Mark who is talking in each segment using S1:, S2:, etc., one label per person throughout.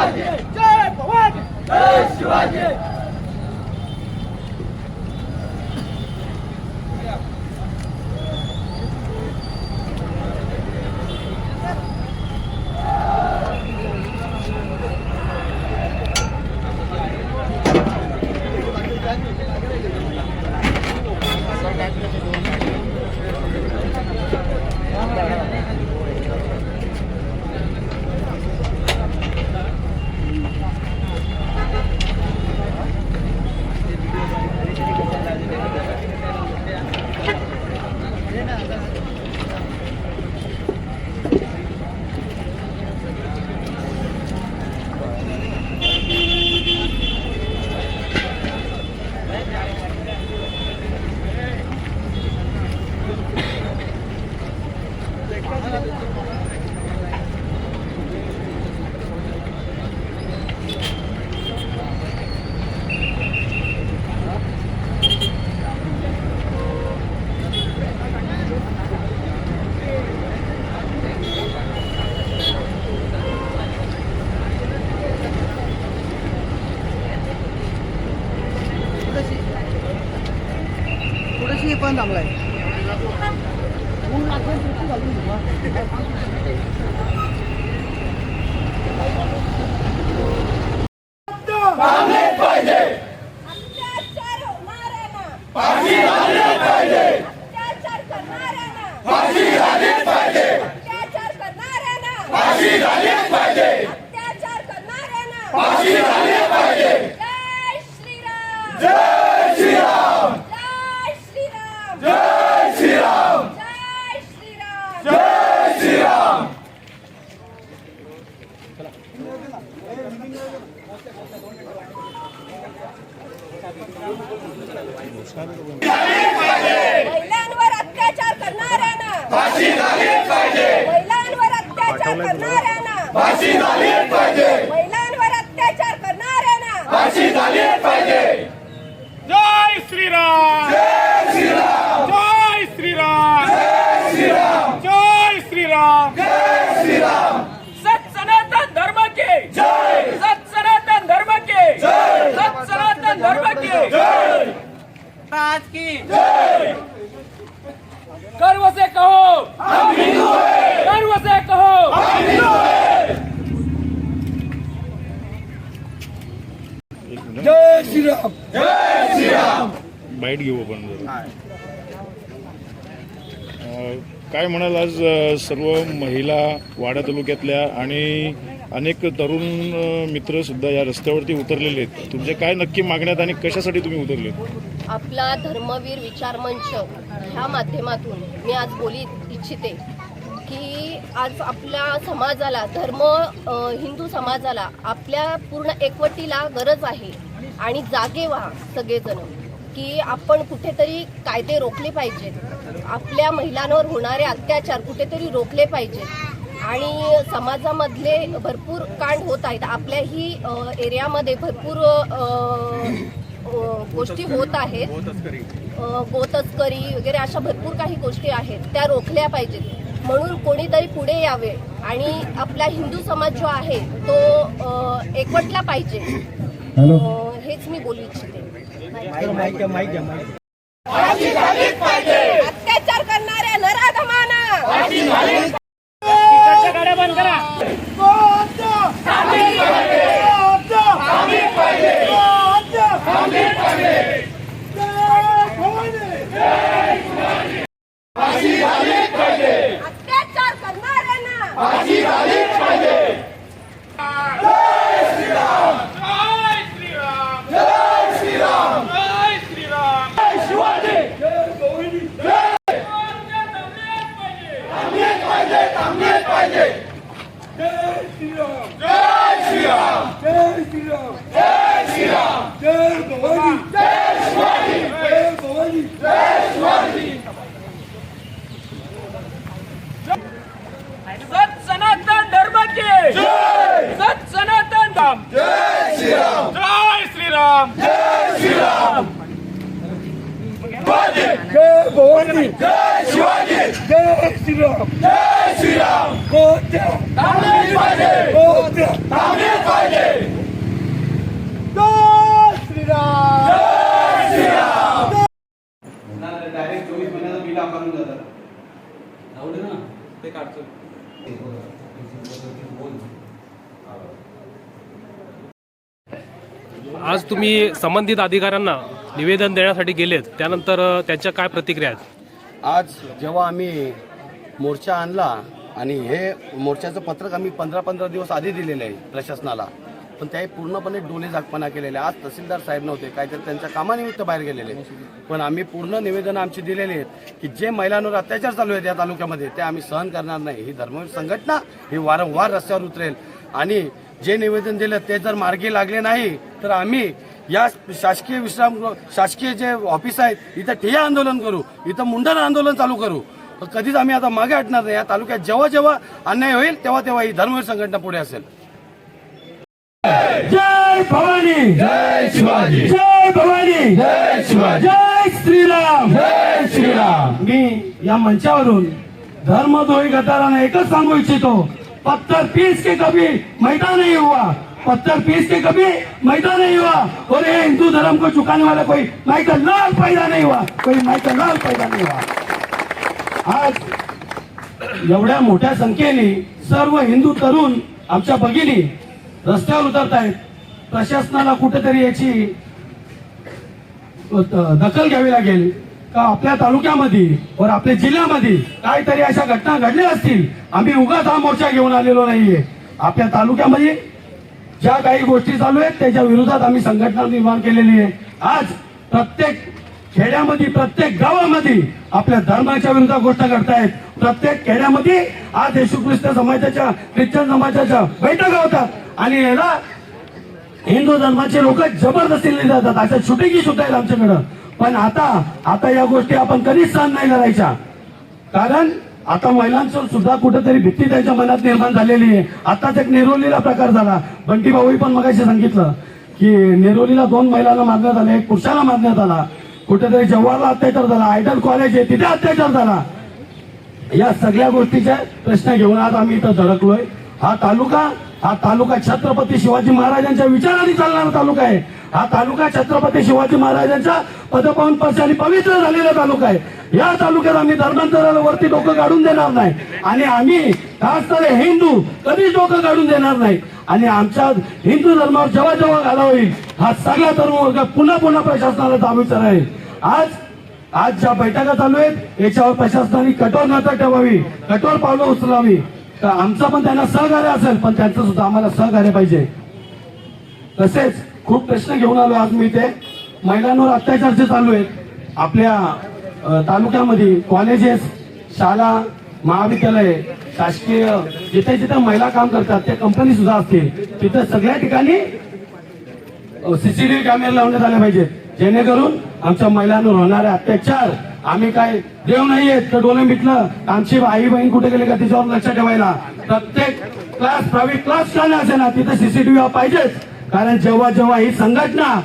S1: शिवाजी. जय पवार जय शिवाजी. 원 달래. 몰라, 그거 누가 누구 महिलांवर अत्याचार करणाऱ्यांना. फाशी झाली पाहिजे महिलांवर अत्याचार करणाऱ्यांना. फाशी पाहिजे महिलांवर अत्याचार करणाऱ्यांना. फाशी पाहिजे
S2: जय श्रीराम जय श्रीराम जय श्रीराम जय श्रीराम जय श्रीराम सत सनातन धर्म के जय सत सनातन धर्म के जय सत सनातन धर्म के जय
S3: आज की।
S2: गर्व से कहो। हम हिंदू हैं गर्व से कहो। हम हिंदू हैं
S3: जय श्रीराम।
S4: बाईट घेऊ आपण काय म्हणाल आज सर्व महिला वाडा तालुक्यातल्या आणि अनेक तरुण मित्र सुद्धा या रस्त्यावरती उतरलेले आहेत. तुमच्या काय नक्की मागण्यात आणि कशासाठी तुम्ही उतरले
S5: आपला धर्मवीर विचार मंच ह्या माध्यमातून मी आज बोली इच्छिते की आज आपल्या समाजाला धर्म हिंदू समाजाला आपल्या पूर्ण एकवटीला गरज आहे आणि जागे व्हा सगळेजण की आपण कुठेतरी कायदे रोखले पाहिजेत. आपल्या महिलांवर होणारे अत्याचार कुठेतरी रोखले पाहिजेत. आणि समाजामधले भरपूर कांड होत आहेत. आपल्याही एरियामध्ये भरपूर गोष्टी होत आहेत. गोतस्करी. वगैरे अशा भरपूर काही गोष्टी आहेत. त्या रोखल्या पाहिजेत. म्हणून कोणीतरी पुढे यावे आणि आपला हिंदू समाज जो आहे तो एकवटला पाहिजे. हेच मी बोलू इच्छिते.
S1: अत्याचार करणाऱ्या नराधमाना
S2: गाड्या बंद करा
S1: अत्याचार करणाऱ्यांना
S2: पाहिजे श्रीराम जय श्रीराम जय श्रीराम जय शिवाजी जय गोविंद जय सत सनातन धर्म के जय सत सनातन धर्म जय श्रीराम जय श्रीराम जय श्रीराम
S3: जय भवानी जय शिवाजी. जय श्रीराम.
S2: जय श्रीराम.
S3: गोत्या
S2: थांबले पाहिजे.
S3: गोत्या
S2: थांबले पाहिजे.
S3: जय श्रीराम.
S6: डायरेक्ट चोवीस महिन्याचं बिल आकारून जातात
S7: आज तुम्ही संबंधित अधिकाऱ्यांना निवेदन देण्यासाठी गेलेत. त्यानंतर त्याच्या त्यांच्या काय प्रतिक्रिया आहेत?
S8: आज जेव्हा आम्ही मोर्चा आणला आणि हे मोर्चाचं पत्रक आम्ही पंधरा पंधरा दिवस आधी दिलेलं आहे प्रशासनाला पण त्याही पूर्णपणे डोले जागपणा केलेले आज तहसीलदार साहेब नव्हते काहीतरी त्यांच्या कामानिमित्त बाहेर गेलेले पण आम्ही पूर्ण निवेदन आमची दिलेली आहेत की जे महिलांवर अत्याचार चालू आहेत या तालुक्यामध्ये ते आम्ही सहन करणार नाही. ही धर्मवीर संघटना ही वारंवार रस्त्यावर उतरेल आणि जे निवेदन दिलं ते जर मार्गी लागले नाही तर आम्ही या शासकीय विश्राम शासकीय जे ऑफिस आहेत इथं ठिय्या आंदोलन करू इथं मुंडन आंदोलन चालू करू. पण कधीच आम्ही आता मागे हटणार नाही. या तालुक्यात जेव्हा जेव्हा अन्याय होईल तेव्हा तेव्हा ही धर्मवीर संघटना पुढे असेल.
S3: जय भवानी. जय शिवाजी. जय भवानी. जय शिवाजी. जय श्रीराम. जय श्रीराम. मी या मंचावरून धर्मद्रोही गद्दारांना एकच सांगू इच्छितो. पत्थर पीस के कभी मैदान नहीं हुआ. पत्थर पीस के कभी मैदा नहीं हुआ। और ये हिंदू धर्म को चुकाने वाला कोई माई का लाल पैदा नहीं हुआ। कोई माई का लाल पैदा नहीं हुआ। आज एवढ्या मोठ्या संख्येने सर्व हिंदू तरुण आमच्या भगिनी रस्त्यावर उतरत आहेत प्रशासनाला कुठेतरी याची दखल घ्यावी लागेल. का आपल्या तालुक्यामध्ये वर आपल्या जिल्ह्यामध्ये काहीतरी अशा घटना घडल्या असतील? आम्ही उगाच हा मोर्चा घेऊन आलेलो नाहीये. आपल्या तालुक्यामध्ये ज्या काही गोष्टी चालू आहेत त्याच्या विरोधात आम्ही संघटना निर्माण केलेली आहे. आज प्रत्येक खेड्यामध्ये प्रत्येक गावामध्ये आपल्या धर्माच्या विरोधात गोष्ट करतायत प्रत्येक खेड्यामध्ये आज येशू ख्रिस्त समाजाच्या ख्रिश्चन समाजाच्या बैठका होतात. आणि याला हिंदू धर्माचे लोक जबरदस्तीने जातात अशा छुटेकी सुद्धा आहेत आमच्याकडं. पण आता आता या गोष्टी आपण कधीच सहन नाही करायच्या. कारण आता महिलांचं सुद्धा कुठेतरी भीती त्याच्या मनात निर्माण झालेली आहे. आताच एक नेरोलीला प्रकार झाला. बंटी भाऊही पण मगाशी सांगितलं की नेरोलीला दोन महिलांना मारण्यात आले एक पुरुषाला मारण्यात आला. कुठेतरी जव्हारला अत्याचार झाला आयडल कॉलेज आहे तिथे अत्याचार झाला. या सगळ्या गोष्टीचे प्रश्न घेऊन आज आम्ही इथं धडकलोय. हा तालुका हा तालुका छत्रपती शिवाजी महाराजांच्या विचाराने चालणारा तालुका आहे. हा तालुका छत्रपती शिवाजी महाराजांच्या पदपावन स्पर्शाने पवित्र झालेला तालुका आहे. या तालुक्यात आम्ही धर्मांतराला वरती डोकं काढून देणार नाही. आणि आम्ही खास तर हिंदू कधीच डोकं काढून देणार नाही. आणि आमच्या हिंदू धर्मावर जेव्हा जेव्हा घाला होईल हा सगळा तरुण वर्ग पुन्हा पुन्हा प्रशासनाला दाबीचा आहे आज आज ज्या बैठका चालू आहेत याच्यावर प्रशासनाने कठोर नजर ठेवावी कठोर पावलं उचलावी. तर आमचं पण त्यांना सहकार्य असेल पण त्यांचं सुद्धा आम्हाला सहकार्य पाहिजे. तसेच खूप प्रश्न घेऊन आलो आज मी ते महिलांवर अत्याचार जे चालू आहेत आपल्या तालुक्यामध्ये कॉलेजेस शाळा महाविद्यालय शासकीय जिथे जिथे महिला काम करतात त्या कंपनी सुद्धा असतील. तिथे सगळ्या ठिकाणी सीसीटीव्ही कॅमेरे लावण्यात आले पाहिजेत. जेणेकरून आमच्या महिलांवर होणारे अत्याचार आम्ही काय देव नाहीये तर डोळे मिटलं आमची आई बहीण कुठे गेले का तिच्यावर लक्ष ठेवायला? प्रत्येक क्लास प्रायव्हेट क्लास शाळा असे ना तिथे सीसीटीव्ही पाहिजेच. कारण जेव्हा जेव्हा ही संघटना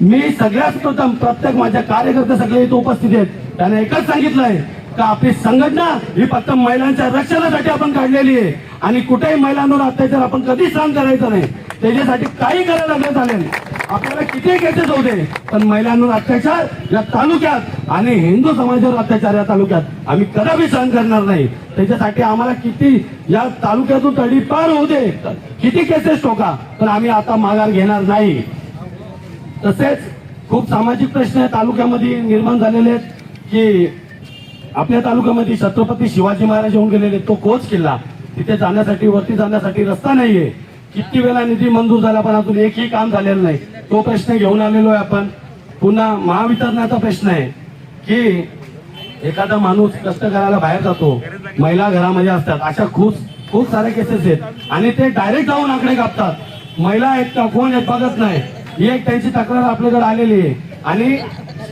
S3: मी सगळ्यात प्रथम प्रत्येक माझ्या कार्यकर्ते सगळे इथे उपस्थित आहेत. त्याने एकच सांगितलंय का आपली संघटना ही फक्त महिलांच्या रक्षणासाठी आपण काढलेली आहे. आणि कुठेही महिलांवर अत्याचार आपण कधी सहन करायचं नाही. त्याच्यासाठी काही करायला लागलं चालेल आपल्याला किती केसेस होते पण महिलांवर अत्याचार या तालुक्यात आणि हिंदू समाजावर अत्याचार या तालुक्यात आम्ही कदापि सहन करणार नाही. त्याच्यासाठी आम्हाला किती या तालुक्यातून तडी पार होऊ दे किती केसेस ठोका पण आम्ही आता माघार घेणार नाही. तसेच खूप सामाजिक प्रश्न तालुक्यामध्ये निर्माण झालेले आहेत. की आपल्या तालुक्यामध्ये छत्रपती शिवाजी महाराज येऊन गेलेले तो कोच किल्ला. तिथे जाण्यासाठी वरती जाण्यासाठी रस्ता नाहीये. किती वेळा निधी मंजूर झाला पण अजून एकही काम झालेलं नाही. तो प्रश्न घेऊन आलेलो आहे आपण. पुन्हा महावितरणाचा प्रश्न आहे की एखादा माणूस कष्ट करायला बाहेर जातो. महिला घरामध्ये असतात. अशा खूप खूप सारे केसेस आहेत. आणि ते डायरेक्ट जाऊन आकडे कापतात. महिला आहेत का कोण आहेत बघत नाही. ही एक त्यांची तक्रार आपल्याकडे आलेली आहे. आणि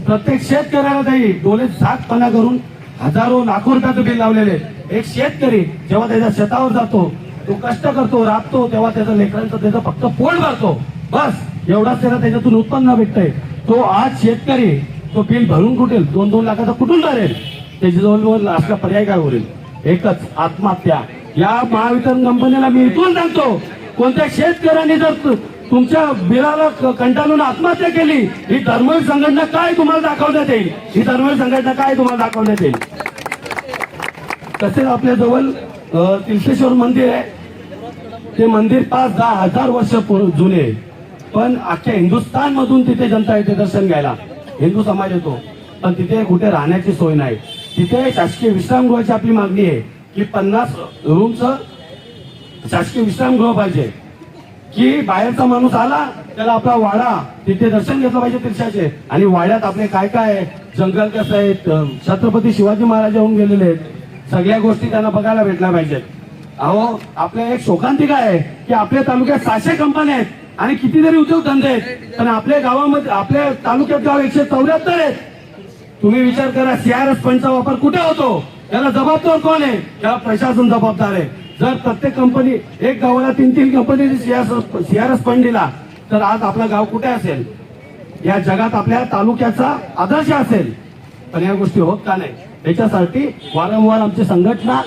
S3: प्रत्येक शेतकऱ्याला काही डोळे सातपणा करून हजारो लाखो रुपयाचं बिल लावलेले. एक शेतकरी जेव्हा त्याच्या शेतावर जातो तो कष्ट करतो राबतो तेव्हा त्याचं लेकरांचं त्याचं फक्त पोट भरतो. बस एवढाच त्याला त्याच्यातून उत्पन्न भेटतंय. तो आज शेतकरी तो बिल भरून कुठेल? दोन दोन लाखाचा कुठून भरेल? त्याच्याजवळ असला पर्याय काय होईल? एकच आत्महत्या. या महावितरण कंपनीला मी इथून सांगतो कोणत्या शेतकऱ्यांनी जर तुमच्या बिलाला कंटाळून आत्महत्या केली. ही धर्मवीर संघटना काय तुम्हाला दाखवण्यात येईल? ही धर्मवीर संघटना काय तुम्हाला दाखवण्यात येईल? तसेच आपल्या जवळ तिलकेश्वर तीर्थेश्वर मंदिर आहे. ते मंदिर पाच दहा हजार वर्ष जुने आहे. पण अख्ख्या हिंदुस्थान मधून तिथे जनता येते दर्शन घ्यायला. हिंदू समाज येतो. पण तिथे कुठे राहण्याची सोय नाही. तिथे शासकीय विश्रामगृहाची आपली मागणी आहे की पन्नास रूमचं शासकीय विश्रामगृह पाहिजे. की बाहेरचा माणूस आला त्याला आपला वाडा तिथे दर्शन घेतलं पाहिजे तीर्थाचे आणि वाड्यात आपले काय काय आहे? जंगल कसं आहे? छत्रपती शिवाजी महाराज होऊन गेलेले आहेत. सगळ्या गोष्टी त्यांना बघायला भेटल्या पाहिजेत. अहो आपल्या एक शोकांतिका आहे? की आपल्या तालुक्यात सहाशे कंपन्या आहेत आणि कितीतरी उद्योगधंदे आहेत. पण आपल्या गावामध्ये आपल्या तालुक्यात गाव एकशे चौऱ्याहत्तर आहेत. तुम्ही विचार करा सीआरएस फंडचा वापर कुठे होतो? त्याला जबाबदार कोण आहे? त्याला प्रशासन जबाबदार आहे. जर प्रत्येक कंपनी एक गावाला तीन तीन कंपनीने सीआरएस फंड दिला तर आज आपलं गाव कुठे असेल? या जगात आपल्या तालुक्याचा आदर्श असेल. पण या गोष्टी होत का नाही? याच्यासाठी वारंवार आमची संघटना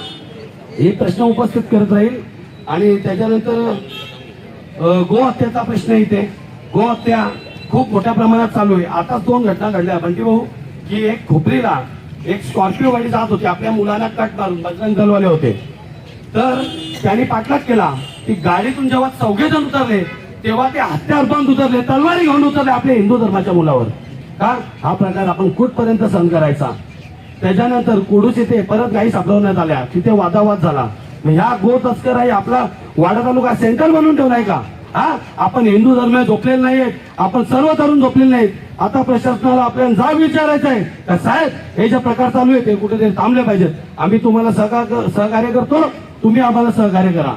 S3: हे प्रश्न उपस्थित करत राहील. आणि त्याच्यानंतर गोहत्याचा प्रश्न इथे. गोहत्या खूप मोठ्या प्रमाणात चालू आहे. आता दोन घटना घडल्या. बंटी भाऊ की एक खोपरीला एक स्कॉर्पिओ गाडी जात होती. आपल्या मुलांना कट मारून बजरंग दलवाले होते. तर त्यांनी पाठलाग केला. ती गाडीतून जेव्हा चौघे जण उतरले तेव्हा ते हत्यार बंद उतरले तलवारी घेऊन उतरले आपल्या हिंदू धर्माच्या मुलावर. का हा प्रकार आपण कुठपर्यंत सहन करायचा? त्याच्यानंतर कुडूस येथे परत गाई सापडवण्यात आल्या. तिथे वादावाद झाला. मग ह्या गो तस्कर आहे आपला वाडा तालुका सेंटर बनवून ठेवलाय का? हा? आपण हिंदू धर्म झोपलेले नाहीयेत. आपण सर्व तरुण झोपलेले नाहीत आता प्रशासनाला आपल्याला जा विचारायचं आहे. का साहेब हे जे प्रकार चालू आहे ते कुठेतरी थांबले पाहिजेत. आम्ही तुम्हाला सहकार सहकार्य करतो. तुम्ही आम्हाला सहकार्य करा.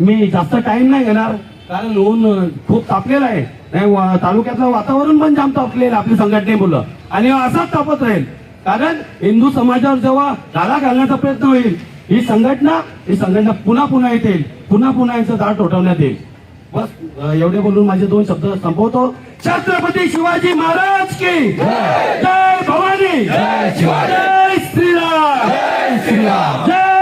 S3: मी जास्त टाइम नाही घेणार कारण ऊन खूप तापलेलं आहे. नाही तालुक्यातलं वातावरण पण जाम तापलेलं आपली संघटने मुलं. आणि असाच तापत राहील. कारण हिंदू समाजावर जेव्हा घाला घालण्याचा प्रयत्न होईल ही संघटना ही संघटना पुन्हा पुन्हा येतील पुन्हा पुन्हा यांचं दाट उठवण्यात येईल. बस एवढे बोलून माझे दोन शब्द संपवतो. छत्रपती शिवाजी महाराज की जय भवानी. जय